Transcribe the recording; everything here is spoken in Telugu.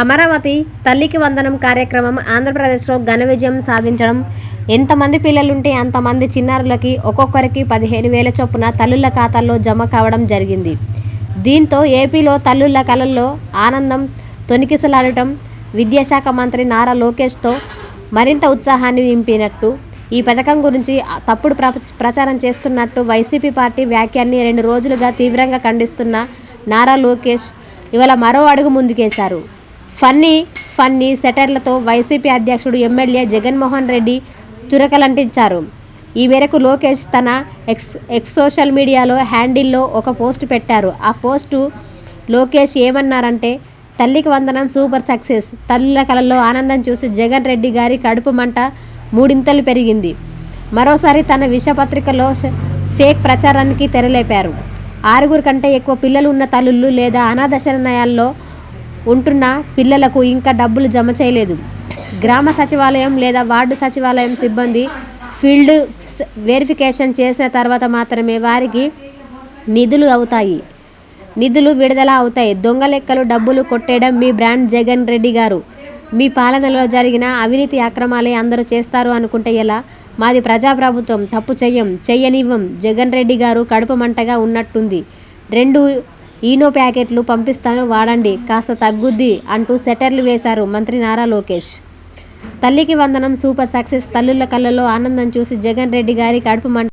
అమరావతి తల్లికి వందనం కార్యక్రమం ఆంధ్రప్రదేశ్లో ఘన విజయం సాధించడం. ఎంతమంది పిల్లలుంటే అంతమంది చిన్నారులకి ఒక్కొక్కరికి పదిహేను వేల చొప్పున తల్లుల ఖాతాల్లో జమ కావడం జరిగింది. దీంతో ఏపీలో తల్లుల కళల్లో ఆనందం తొనికిసలాడటం విద్యాశాఖ మంత్రి నారా లోకేష్తో మరింత ఉత్సాహాన్ని నింపినట్టు ఈ పథకం గురించి తప్పుడు ప్ర ప్రచారం చేస్తున్నట్టు వైసీపీ పార్టీ వ్యాఖ్యాన్ని రెండు రోజులుగా తీవ్రంగా ఖండిస్తున్న నారా లోకేష్ ఇవాళ మరో అడుగు ముందుకేశారు. ఫన్నీ ఫన్నీ సెటర్లతో వైసీపీ అధ్యక్షుడు ఎమ్మెల్యే జగన్మోహన్ రెడ్డి చురకలంటించారు. ఈ మేరకు లోకేష్ తన ఎక్స్ ఎక్స్ సోషల్ మీడియాలో హ్యాండిల్లో ఒక పోస్ట్ పెట్టారు. ఆ పోస్టు లోకేష్ ఏమన్నారంటే తల్లికి వందనం సూపర్ సక్సెస్. తల్లుల కలలో ఆనందం చూసి జగన్ రెడ్డి గారి కడుపు మంట మూడింతలు పెరిగింది. మరోసారి తన విషపత్రికలో ఫేక్ ప్రచారానికి తెరలేపారు. ఆరుగురు కంటే ఎక్కువ పిల్లలు ఉన్న తల్లులు లేదా అనాథ శరణాలయాల్లో ఉంటున్న పిల్లలకు ఇంకా డబ్బులు జమ చేయలేదు. గ్రామ సచివాలయం లేదా వార్డు సచివాలయం సిబ్బంది ఫీల్డ్ వెరిఫికేషన్ చేసిన తర్వాత మాత్రమే వారికి నిధులు అవుతాయి. నిధులు విడుదల అవుతాయి. దొంగ లెక్కలు డబ్బులు కొట్టేయడం మీ బ్రాండ్ జగన్ రెడ్డి గారు. మీ పాలనలో జరిగిన అవినీతి అక్రమాలే అందరూ చేస్తారు అనుకుంటే ఎలా? మాది ప్రజాప్రభుత్వం. తప్పు చెయ్యం. చెయ్యనివ్వం. జగన్ రెడ్డి గారు కడుపు మంటగా ఉన్నట్టుంది. రెండు ఈనో ప్యాకెట్లు పంపిస్తాను వాడండి. కాస్త తగ్గుద్ది అంటూ సెటర్లు వేశారు మంత్రి నారా లోకేష్. తల్లికి వందనం సూపర్ సక్సెస్ తల్లుల కళ్ళలో ఆనందం చూసి జగన్ రెడ్డి గారి కడుపు మంట